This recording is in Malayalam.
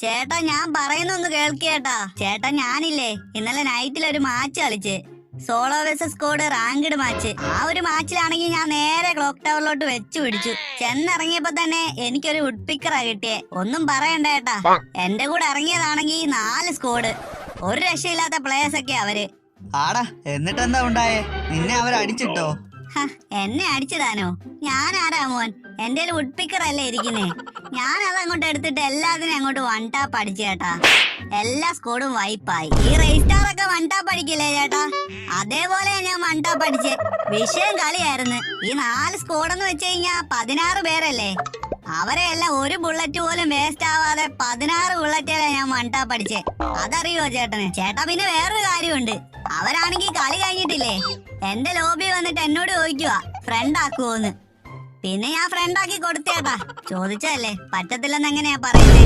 ചേട്ടാ ഞാൻ പറയുന്നൊന്ന് കേൾക്കേട്ടാ. ചേട്ടാ ഞാനില്ലേ ഇന്നലെ നൈറ്റിൽ ഒരു മാച്ച് കളിച്ച്. Solo versus code ranked match ആ ഒരു മാച്ചിലാണെങ്കിൽ ഞാൻ നേരെ ക്ലോക്ക് ടവറിലോട്ട് വെച്ചു പിടിച്ചു. ചെന്നിറങ്ങിയപ്പോ തന്നെ എനിക്കൊരു വുഡ് പിക്കറാ കിട്ടിയേ. ഒന്നും പറയണ്ട ഏട്ടാ. എന്റെ കൂടെ ഇറങ്ങിയതാണെങ്കിൽ നാല് സ്കോഡ് ഒരു രക്ഷയില്ലാത്ത പ്ലേയേഴ്സ് ഒക്കെ അവർ. ആടാ എന്നിട്ടെന്താ ഉണ്ടായേ? നിന്നെ അവർ അടിച്ചിട്ടോ എന്നെ അടിച്ചതാനോ? ഞാൻ ആരാ മോൻ എന്റെ വുഡ്പിക്കർ അല്ലേ ഇരിക്കുന്നേ? ഞാൻ അത് അങ്ങോട്ട് എടുത്തിട്ട് എല്ലാത്തിനും അങ്ങോട്ട് വൺ ടാപ്പ് അടിച്ചു ചേട്ടാ. എല്ലാ സ്കോഡും വൈപ്പായി ഈ റേസ്റ്റാർ ഒക്കെ വൺ ടാപ്പ് അടിക്കില്ലേ ചേട്ടാ? അതേപോലെ ഞാൻ വൺ ടാപ്പ് അടിച്ച്. വിഷയം കളിയായിരുന്നു. ഈ നാല് സ്കോഡെന്ന് വെച്ച് കഴിഞ്ഞാ പതിനാറ് പേരല്ലേ? അവരെ എല്ലാം ഒരു ബുള്ളറ്റ് പോലും വേസ്റ്റ് ആവാതെ പതിനാറ് ബുള്ളറ്റുകളെ ഞാൻ വൺ ടാപ്പ് അടിച്ചേ. അതറിയോ ചേട്ടന്? ചേട്ടാ പിന്നെ വേറൊരു കാര്യമുണ്ട്. അവരാണെങ്കിൽ കളി എന്റെ ലോബി വന്നിട്ട് എന്നോട് ചോദിക്കുക ഫ്രണ്ട് ആക്കുവോന്ന് പിന്നെ ഞാൻ ഫ്രണ്ട് ആക്കി കൊടുത്തേട്ടാ. ചോദിച്ചല്ലേ പറ്റത്തില്ലെന്ന് എങ്ങനെയാ പറയുന്നേ?